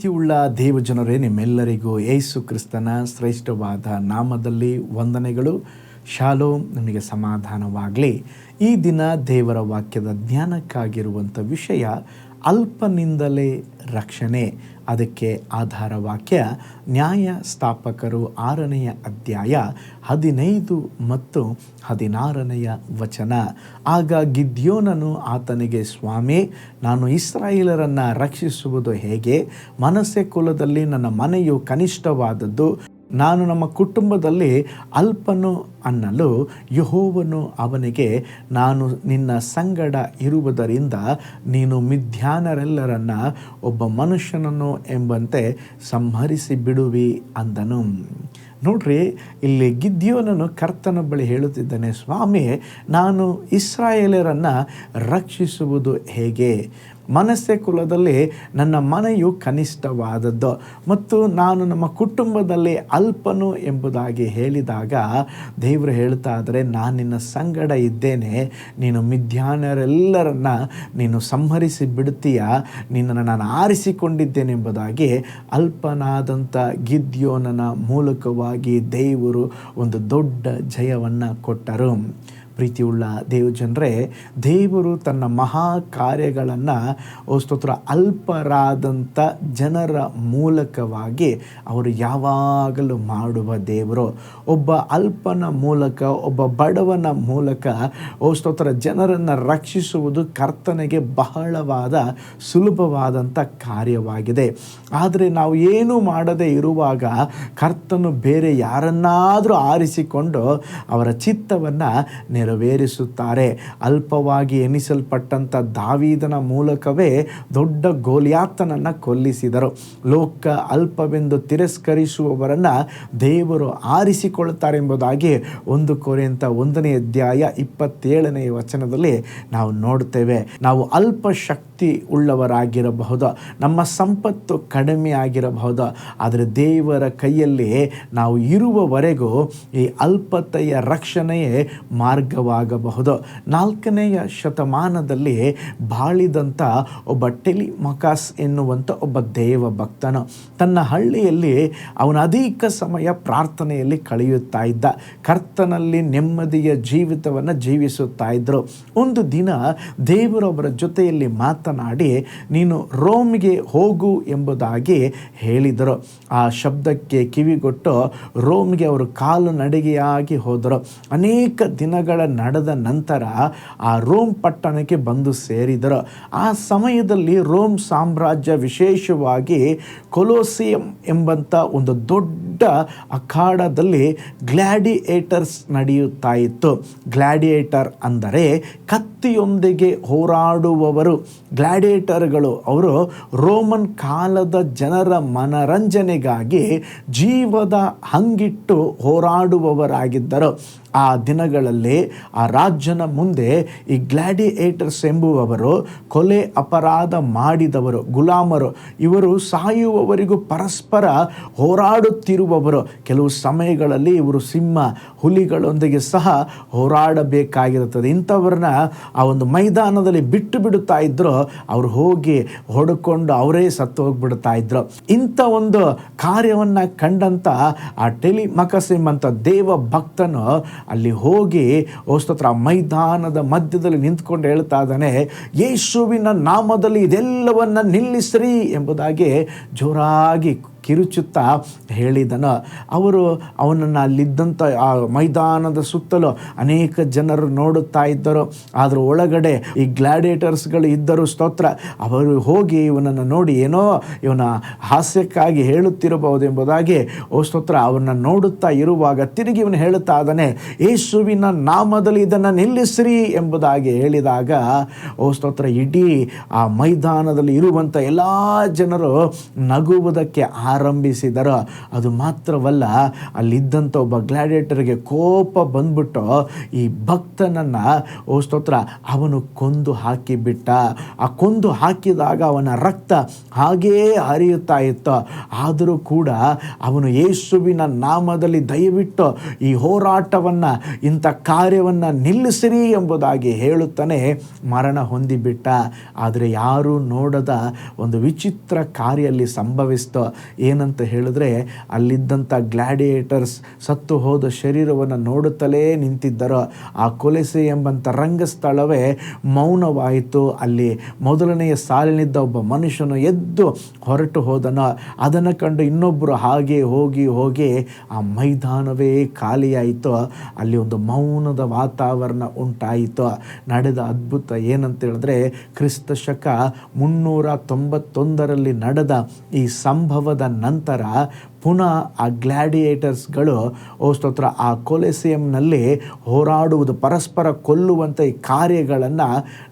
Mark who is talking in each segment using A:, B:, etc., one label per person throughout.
A: ಪ್ರೀತಿಯುಳ್ಳ ದೇವಜನರೇ, ನಿಮ್ಮೆಲ್ಲರಿಗೂ ಏಸು ಕ್ರಿಸ್ತನ ಶ್ರೇಷ್ಠವಾದ ನಾಮದಲ್ಲಿ ವಂದನೆಗಳು. ಶಾಲೋ ನಿಮಗೆ ಸಮಾಧಾನವಾಗಲಿ. ಈ ದಿನ ದೇವರ ವಾಕ್ಯದ ಜ್ಞಾನಕ್ಕಾಗಿರುವಂಥ ವಿಷಯ ಅಲ್ಪನಿಂದಲೇ ರಕ್ಷಣೆ. ಅದಕ್ಕೆ ಆಧಾರ ವಾಕ್ಯ ನ್ಯಾಯ ಸ್ಥಾಪಕರು ಆರನೆಯ ಅಧ್ಯಾಯ ಹದಿನೈದು ಮತ್ತು ಹದಿನಾರನೆಯ ವಚನ. ಆಗ ಗಿದ್ಯೋನನು ಆತನಿಗೆ, ಸ್ವಾಮಿ, ನಾನು ಇಸ್ರಾಯೇಲರನ್ನು ರಕ್ಷಿಸುವುದು ಹೇಗೆ? ಮನಸ್ಸೆ ಕುಲದಲ್ಲಿ ನನ್ನ ಮನೆಯು ಕನಿಷ್ಠವಾದದ್ದು. ನಾನು ನಮ್ಮ ಕುಟುಂಬದಲ್ಲಿ ಅಲ್ಪನು ಅನ್ನಲು ಯಹೋವನು ಅವನಿಗೆ, ನಾನು ನಿನ್ನ ಸಂಗಡ ಇರುವುದರಿಂದ ನೀನು ಮಿಧ್ಯಾನರೆಲ್ಲರನ್ನ ಒಬ್ಬ ಮನುಷ್ಯನನ್ನು ಎಂಬಂತೆ ಸಂಹರಿಸಿ ಬಿಡುವಿ ಅಂದನು. ನೋಡ್ರಿ, ಇಲ್ಲಿ ಗಿದ್ಯೋನನು ಕರ್ತನ ಬಳಿ ಹೇಳುತ್ತಿದ್ದಾನೆ, ಸ್ವಾಮಿ, ನಾನು ಇಸ್ರಾಯೇಲರನ್ನು ರಕ್ಷಿಸುವುದು ಹೇಗೆ? ಮನಸ್ಸೆ ಕುಲದಲ್ಲಿ ನನ್ನ ಮನೆಯು ಕನಿಷ್ಠವಾದದ್ದು. ಮತ್ತು ನಾನು ನಮ್ಮ ಕುಟುಂಬದಲ್ಲಿ ಅಲ್ಪನು ಎಂಬುದಾಗಿ ಹೇಳಿದಾಗ ದೇವರು ಹೇಳ್ತಾ ಆದರೆ ನಾನು ನಿನ್ನ ಸಂಗಡ ಇದ್ದೇನೆ. ನೀನು ಮಿಥ್ಯಾನರೆಲ್ಲರನ್ನ ನೀನು ಸಂಹರಿಸಿ ಬಿಡ್ತೀಯ? ನಿನ್ನನ್ನು ನಾನು ಆರಿಸಿಕೊಂಡಿದ್ದೇನೆ ಎಂಬುದಾಗಿ ಅಲ್ಪನಾದಂಥ ಗಿದ್ಯೋನನ ಮೂಲಕವಾಗಿ ದೇವರು ಒಂದು ದೊಡ್ಡ ಜಯವನ್ನು ಕೊಟ್ಟರು. ಪ್ರೀತಿಯುಳ್ಳ ದೇವಜನರೇ, ದೇವರು ತನ್ನ ಮಹಾ ಕಾರ್ಯಗಳನ್ನು ಸ್ತೋತ್ರ ಅಲ್ಪರಾದಂಥ ಜನರ ಮೂಲಕವಾಗಿ ಅವರು ಯಾವಾಗಲೂ ಮಾಡುವ ದೇವರು. ಒಬ್ಬ ಅಲ್ಪನ ಮೂಲಕ, ಒಬ್ಬ ಬಡವನ ಮೂಲಕ ಸ್ತೋತ್ರ, ಜನರನ್ನು ರಕ್ಷಿಸುವುದು ಕರ್ತನೆಗೆ ಬಹಳವಾದ ಸುಲಭವಾದಂಥ ಕಾರ್ಯವಾಗಿದೆ. ಆದರೆ ನಾವು ಏನು ಮಾಡದೇ ಇರುವಾಗ ಕರ್ತನು ಬೇರೆ ಯಾರನ್ನಾದರೂ ಆರಿಸಿಕೊಂಡು ಅವರ ಚಿತ್ತವನ್ನು ನೆರವೇರಿಸುತ್ತಾರೆ. ಅಲ್ಪವಾಗಿ ಎನಿಸಲ್ಪಟ್ಟಂಥ ದಾವೀದನ ಮೂಲಕವೇ ದೊಡ್ಡ ಗೋಲಿಯಾತನನ್ನು ಕೊಲ್ಲಿಸಿದರು. ಲೋಕ ಅಲ್ಪವೆಂದು ತಿರಸ್ಕರಿಸುವವರನ್ನು ದೇವರು ಆರಿಸಿಕೊಳ್ಳುತ್ತಾರೆ ಎಂಬುದಾಗಿ ಒಂದು ಕೊರೆಯಂಥ ಒಂದನೇ ಅಧ್ಯಾಯ ಇಪ್ಪತ್ತೇಳನೇ ವಚನದಲ್ಲಿ ನಾವು ನೋಡ್ತೇವೆ ನಾವು ಅಲ್ಪ ಶಕ್ತಿ ಉಳ್ಳವರಾಗಿರಬಹುದು, ನಮ್ಮ ಸಂಪತ್ತು ಕಡಿಮೆ ಆಗಿರಬಹುದು, ಆದರೆ ದೇವರ ಕೈಯಲ್ಲಿ ನಾವು ಇರುವವರೆಗೂ ಈ ಅಲ್ಪತೆಯ ರಕ್ಷಣೆಯೇ ಮಾರ್ಗವಾಗಬಹುದು. ನಾಲ್ಕನೆಯ ಶತಮಾನದಲ್ಲಿ ಬಾಳಿದಂಥ ಒಬ್ಬ ಟೆಲಿಮಕಾಸ್ ಎನ್ನುವಂಥ ಒಬ್ಬ ದೇವ ಭಕ್ತನು ತನ್ನ ಹಳ್ಳಿಯಲ್ಲಿ ಅವನ ಅಧಿಕ ಸಮಯ ಪ್ರಾರ್ಥನೆಯಲ್ಲಿ ಕಳೆಯುತ್ತಾ ಇದ್ದ. ಕರ್ತನಲ್ಲಿ ನೆಮ್ಮದಿಯ ಜೀವಿತವನ್ನು ಜೀವಿಸುತ್ತಾ ಇದ್ದರು ಒಂದು ದಿನ ದೇವರೊಬ್ಬರ ಜೊತೆಯಲ್ಲಿ ಮಾತನಾಡಿ, ನೀನು ರೋಮ್ಗೆ ಹೋಗು ಎಂಬುದಾಗಿ ಹೇಳಿದರು. ಆ ಶಬ್ದಕ್ಕೆ ಕಿವಿಗೊಟ್ಟು ರೋಮ್ಗೆ ಅವರು ಕಾಲು ನಡಿಗೆಯಾಗಿ ಹೋದರು. ಅನೇಕ ದಿನಗಳ ನಡೆದ ನಂತರ ಆ ರೋಮ್ ಪಟ್ಟಣಕ್ಕೆ ಬಂದು ಸೇರಿದರು. ಆ ಸಮಯದಲ್ಲಿ ರೋಮ್ ಸಾಮ್ರಾಜ್ಯ ವಿಶೇಷವಾಗಿ ಕೊಲೋಸಿಯಂ ಎಂಬಂಥ ಒಂದು ದೊಡ್ಡ ಅಖಾಡದಲ್ಲಿ ಗ್ಲಾಡಿಯೇಟರ್ಸ್ ನಡೆಯುತ್ತಾ ಇತ್ತು. ಗ್ಲ್ಯಾಡಿಯೇಟರ್ ಅಂದರೆ ಕತ್ತಿಯೊಂದಿಗೆ ಹೋರಾಡುವವರು. ಗ್ಲ್ಯಾಡಿಯೇಟರ್ಗಳು ಅವರು ರೋಮನ್ ಕಾಲದ ಜನರ ಮನರಂಜನೆಗಾಗಿ ಜೀವದ ಹಂಗಿಟ್ಟು ಹೋರಾಡುವವರಾಗಿದ್ದರು. ಆ ದಿನಗಳಲ್ಲಿ ಆ ರಾಜ್ಯನ ಮುಂದೆ ಈ ಗ್ಲಾಡಿಯೇಟರ್ಸ್ ಎಂಬುವವರು, ಕೊಲೆ ಅಪರಾಧ ಮಾಡಿದವರು, ಗುಲಾಮರು, ಇವರು ಸಾಯುವವರಿಗೂ ಪರಸ್ಪರ ಹೋರಾಡುತ್ತಿರುವವರು. ಕೆಲವು ಸಮಯಗಳಲ್ಲಿ ಇವರು ಸಿಂಹ ಹುಲಿಗಳೊಂದಿಗೆ ಸಹ ಹೋರಾಡಬೇಕಾಗಿರುತ್ತದೆ. ಇಂಥವ್ರನ್ನ ಆ ಒಂದು ಮೈದಾನದಲ್ಲಿ ಬಿಟ್ಟು ಬಿಡುತ್ತಾ ಇದ್ರು, ಅವರು ಹೋಗಿ ಹೊಡ್ಕೊಂಡು ಅವರೇ ಸತ್ತು ಹೋಗ್ಬಿಡ್ತಾ ಇದ್ರು. ಇಂಥ ಒಂದು ಕಾರ್ಯವನ್ನು ಕಂಡಂಥ ಆ ಟೆಲಿ ಮಕಸಿಮ್ ಅಂತ ದೇವ ಭಕ್ತನು ಅಲ್ಲಿ ಹೋಗಿ ಓಸ್ತತ್ರ ಮೈದಾನದ ಮಧ್ಯದಲ್ಲಿ ನಿಂತ್ಕೊಂಡು ಹೇಳ್ತಾ ಇದ್ದಾನೆ ಯೇಸುವಿನ ನಾಮದಲ್ಲಿ ಇದೆಲ್ಲವನ್ನು ನಿಲ್ಲಿಸ್ರಿ ಎಂಬುದಾಗಿ ಜೋರಾಗಿ ಕಿರುಚುತ್ತಾ ಹೇಳಿದನು. ಅವರು ಅವನನ್ನು ಅಲ್ಲಿದ್ದಂಥ ಆ ಮೈದಾನದ ಸುತ್ತಲೂ ಅನೇಕ ಜನರು ನೋಡುತ್ತಾ ಇದ್ದರು. ಅದರ ಒಳಗಡೆ ಈ ಗ್ಲಾಡಿಯೇಟರ್ಸ್ಗಳು ಇದ್ದರು ಸ್ತೋತ್ರ. ಅವರು ಹೋಗಿ ಇವನನ್ನು ನೋಡಿ ಏನೋ ಇವನ ಹಾಸ್ಯಕ್ಕಾಗಿ ಹೇಳುತ್ತಿರಬಹುದು ಎಂಬುದಾಗಿ, ಓ ಸ್ತೋತ್ರ, ಅವನ್ನ ನೋಡುತ್ತಾ ಇರುವಾಗ ತಿರುಗಿ ಇವನು ಹೇಳುತ್ತಾ ಇದ್ದಾನೆ, ಯೇಸುವಿನ ನಾಮದಲ್ಲಿ ಇದನ್ನು ನಿಲ್ಲಿಸ್ರಿ ಎಂಬುದಾಗಿ ಹೇಳಿದಾಗ, ಓ ಸ್ತೋತ್ರ, ಇಡೀ ಆ ಮೈದಾನದಲ್ಲಿ ಇರುವಂಥ ಎಲ್ಲ ಜನರು ನಗುವುದಕ್ಕೆ ಆರಂಭಿಸಿದರೋ. ಅದು ಮಾತ್ರವಲ್ಲ, ಅಲ್ಲಿದ್ದಂಥ ಒಬ್ಬ ಗ್ಲಾಡಿಯೇಟರ್ಗೆ ಕೋಪ ಬಂದ್ಬಿಟ್ಟು ಈ ಭಕ್ತನನ್ನು, ಓ ಸ್ತೋತ್ರ, ಅವನು ಕೊಂದು ಹಾಕಿಬಿಟ್ಟ. ಆ ಕೊಂದು ಹಾಕಿದಾಗ ಅವನ ರಕ್ತ ಹಾಗೇ ಹರಿಯುತ್ತಾ ಇತ್ತು. ಆದರೂ ಕೂಡ ಅವನು ಯೇಸುವಿನ ನಾಮದಲ್ಲಿ ದಯವಿಟ್ಟು ಈ ಹೋರಾಟವನ್ನು, ಇಂಥ ಕಾರ್ಯವನ್ನು ನಿಲ್ಲಿಸಿರಿ ಎಂಬುದಾಗಿ ಹೇಳುತ್ತಾನೆ, ಮರಣ ಹೊಂದಿಬಿಟ್ಟ. ಆದರೆ ಯಾರೂ ನೋಡದ ಒಂದು ವಿಚಿತ್ರ ಕಾರ್ಯಲ್ಲಿ ಸಂಭವಿಸ್ತು. ಏನಂತ ಹೇಳಿದ್ರೆ ಅಲ್ಲಿದ್ದಂಥ ಗ್ಲಾಡಿಯೇಟರ್ಸ್ ಸತ್ತು ಹೋದ ಶರೀರವನ್ನು ನೋಡುತ್ತಲೇ ನಿಂತಿದ್ದರು. ಆ ಕೊಲೆಸೆ ಎಂಬಂಥ ರಂಗಸ್ಥಳವೇ ಮೌನವಾಯಿತು. ಅಲ್ಲಿ ಮೊದಲನೆಯ ಸಾಲಿನಿದ್ದ ಒಬ್ಬ ಮನುಷ್ಯನು ಎದ್ದು ಹೊರಟು ಹೋದನು. ಅದನ್ನು ಕಂಡು ಇನ್ನೊಬ್ಬರು ಹಾಗೆ ಹೋಗಿ ಹೋಗಿ ಆ ಮೈದಾನವೇ ಖಾಲಿಯಾಯಿತು. ಅಲ್ಲಿ ಒಂದು ಮೌನದ ವಾತಾವರಣ ಉಂಟಾಯಿತು. ನಡೆದ ಅದ್ಭುತ ಏನಂತ ಹೇಳಿದ್ರೆ ಕ್ರಿಸ್ತ ಶಕ ಮುನ್ನೂರ ತೊಂಬತ್ತೊಂದರಲ್ಲಿ ನಡೆದ ಈ ಸಂಭವದ ನಂತರ ಪುನಃ ಆ ಗ್ಲಾಡಿಯೇಟರ್ಸ್ಗಳು, ಓ ಸ್ತೋತ್ರ, ಆ ಕೊಲೆಸಿಯಂನಲ್ಲಿ ಹೋರಾಡುವುದು, ಪರಸ್ಪರ ಕೊಲ್ಲುವಂಥ ಈ ಕಾರ್ಯಗಳನ್ನು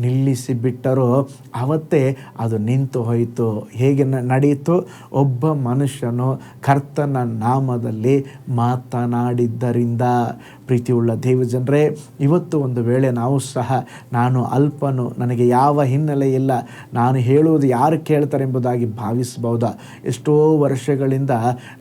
A: ನಿಲ್ಲಿಸಿ ಬಿಟ್ಟರು ಅವತ್ತೇ ಅದು ನಿಂತು ಹೋಯಿತು. ಹೇಗೆ ನಡೆಯಿತು? ಒಬ್ಬ ಮನುಷ್ಯನು ಕರ್ತನ ನಾಮದಲ್ಲಿ ಮಾತನಾಡಿದ್ದರಿಂದ. ಪ್ರೀತಿಯುಳ್ಳ ದೇವಜನರೇ, ಇವತ್ತು ಒಂದು ವೇಳೆ ನಾವು ಸಹ, ನಾನು ಅಲ್ಪನು, ನನಗೆ ಯಾವ ಹಿನ್ನೆಲೆ ಇಲ್ಲ, ನಾನು ಹೇಳುವುದು ಯಾರು ಕೇಳ್ತಾರೆ ಎಂಬುದಾಗಿ ಭಾವಿಸಬಹುದಾ? ಎಷ್ಟೋ ವರ್ಷಗಳಿಂದ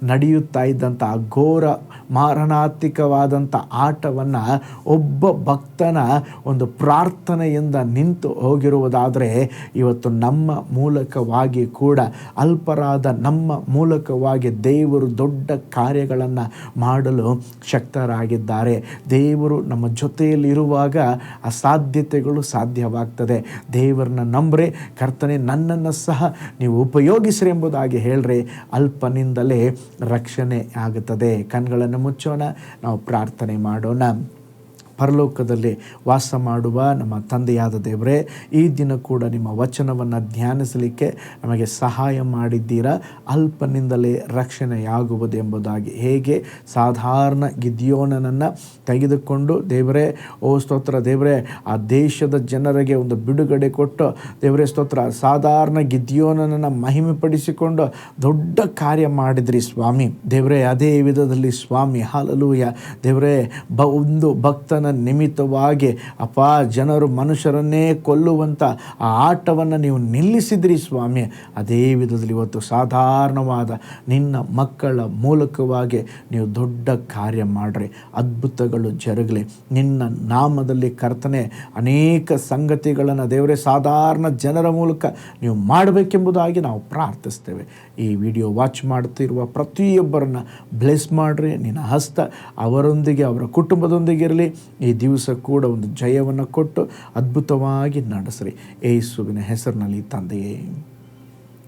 A: ನಡೆಯುತ್ತಾ ಇದ್ದಂಥ ಘೋರ ಮಾರಣಾತ್ಮಕವಾದಂಥ ಆಟವನ್ನು ಒಬ್ಬ ಭಕ್ತನ ಒಂದು ಪ್ರಾರ್ಥನೆಯಿಂದ ನಿಂತು ಹೋಗಿರುವುದಾದರೆ ಇವತ್ತು ನಮ್ಮ ಮೂಲಕವಾಗಿ ಕೂಡ ಅಲ್ಪರಾದ ನಮ್ಮ ಮೂಲಕವಾಗಿ ದೇವರು ದೊಡ್ಡ ಕಾರ್ಯಗಳನ್ನು ಮಾಡಲು ಶಕ್ತರಾಗಿದ್ದಾರೆ. ದೇವರು ನಮ್ಮ ಜೊತೆಯಲ್ಲಿರುವಾಗ ಅಸಾಧ್ಯತೆಗಳು ಸಾಧ್ಯವಾಗ್ತದೆ. ದೇವರನ್ನ ನಂಬ್ರೆ, ಕರ್ತನೆ ನನ್ನನ್ನು ಸಹ ನೀವು ಉಪಯೋಗಿಸ್ರಿ ಎಂಬುದಾಗಿ ಹೇಳ್ರಿ. ಅಲ್ಪನಿಂದಲೇ ರಕ್ಷಣೆ ಆಗುತ್ತದೆ. ಕಣ್ಗಳನ್ನು ಮುಚ್ಚೋಣ. ನಾವು ಪ್ರಾರ್ಥನೆ ಮಾಡೋಣ. ಪರಲೋಕದಲ್ಲಿ ವಾಸ ಮಾಡುವ ನಮ್ಮ ತಂದೆಯಾದ ದೇವರೇ, ಈ ದಿನ ಕೂಡ ನಿಮ್ಮ ವಚನವನ್ನು ಧ್ಯಾನಿಸಲಿಕ್ಕೆ ನಮಗೆ ಸಹಾಯ ಮಾಡಿದ್ದೀರಾ? ಅಲ್ಪನಿಂದಲೇ ರಕ್ಷಣೆಯಾಗುವುದು ಎಂಬುದಾಗಿ. ಹೇಗೆ? ಸಾಧಾರಣ ಗಿದ್ಯೋನನನ್ನು ತೆಗೆದುಕೊಂಡು, ದೇವರೇ, ಓ ಸ್ತೋತ್ರ ದೇವರೇ, ಆ ದೇಶದ ಜನರಿಗೆ ಒಂದು ಬಿಡುಗಡೆ ಕೊಟ್ಟು, ದೇವರೇ ಸ್ತೋತ್ರ, ಸಾಧಾರಣ ಗಿದ್ಯೋನನನ್ನು ಮಹಿಮೆಪಡಿಸಿಕೊಂಡು ದೊಡ್ಡ ಕಾರ್ಯ ಮಾಡಿದ್ರಿ ಸ್ವಾಮಿ. ದೇವರೇ, ಅದೇ ವಿಧದಲ್ಲಿ ಸ್ವಾಮಿ. ಹಾಲಲೂಯ. ದೇವರೇ, ಬ ಒಂದು ಭಕ್ತನ ನಿಮಿತ್ತವಾಗಿ, ಅಪ್ಪ, ಜನರು ಮನುಷ್ಯರನ್ನೇ ಕೊಲ್ಲುವಂಥ ಆ ಆಟವನ್ನು ನೀವು ನಿಲ್ಲಿಸಿದ್ರಿ ಸ್ವಾಮಿ. ಅದೇ ವಿಧದಲ್ಲಿ ಇವತ್ತು ಸಾಧಾರಣವಾದ ನಿನ್ನ ಮಕ್ಕಳ ಮೂಲಕವಾಗಿ ನೀವು ದೊಡ್ಡ ಕಾರ್ಯ ಮಾಡ್ರಿ. ಅದ್ಭುತಗಳು ಜರುಗಲಿ. ನಿನ್ನ ನಾಮದಲ್ಲಿ ಕರ್ತನೆ, ಅನೇಕ ಸಂಗತಿಗಳನ್ನು ದೇವರೇ, ಸಾಧಾರಣ ಜನರ ಮೂಲಕ ನೀವು ಮಾಡಬೇಕೆಂಬುದಾಗಿ ನಾವು ಪ್ರಾರ್ಥಿಸ್ತೇವೆ. ಈ ವಿಡಿಯೋ ವಾಚ್ ಮಾಡ್ತಿರುವ ಪ್ರತಿಯೊಬ್ಬರನ್ನ ಬ್ಲೆಸ್ ಮಾಡಿರಿ. ನಿನ್ನ ಹಸ್ತ ಅವರೊಂದಿಗೆ, ಅವರ ಕುಟುಂಬದೊಂದಿಗೆ ಇರಲಿ ಈ ದಿವಸ ಕೂಡ ಒಂದು ಜಯವನ್ನು ಕೊಟ್ಟು ಅದ್ಭುತವಾಗಿ ನಡೆಸ್ರಿ. ಏಸುವಿನ ಹೆಸರಿನಲ್ಲಿ ತಂದೆಯೇ.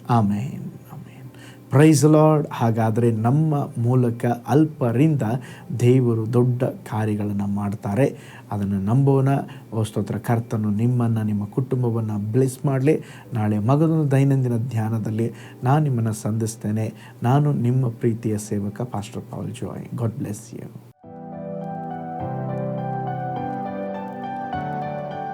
A: ಆಮೇನ್ ಆಮೇನ್. ಪ್ರೈಸ್ ಲಾರ್ಡ್ ಹಾಗಾದರೆ ನಮ್ಮ ಮೂಲಕ ಅಲ್ಪರಿಂದ ದೇವರು ದೊಡ್ಡ ಕಾರ್ಯಗಳನ್ನು ಮಾಡ್ತಾರೆ. ಅದನ್ನು ನಂಬೋಣ. ವಸ್ತೋತ್ರ ಸ್ತೋತ್ರ. ಕರ್ತನು ನಿಮ್ಮನ್ನು, ನಿಮ್ಮ ಕುಟುಂಬವನ್ನು ಬ್ಲೆಸ್ ಮಾಡಲಿ. ನಾಳೆ ಮಗದೊಂದು ದೈನಂದಿನ ಧ್ಯಾನದಲ್ಲಿ ನಾನು ನಿಮ್ಮನ್ನು ಸಂಧಿಸ್ತೇನೆ. ನಾನು ನಿಮ್ಮ ಪ್ರೀತಿಯ ಸೇವಕ pastor Paul Joy God bless you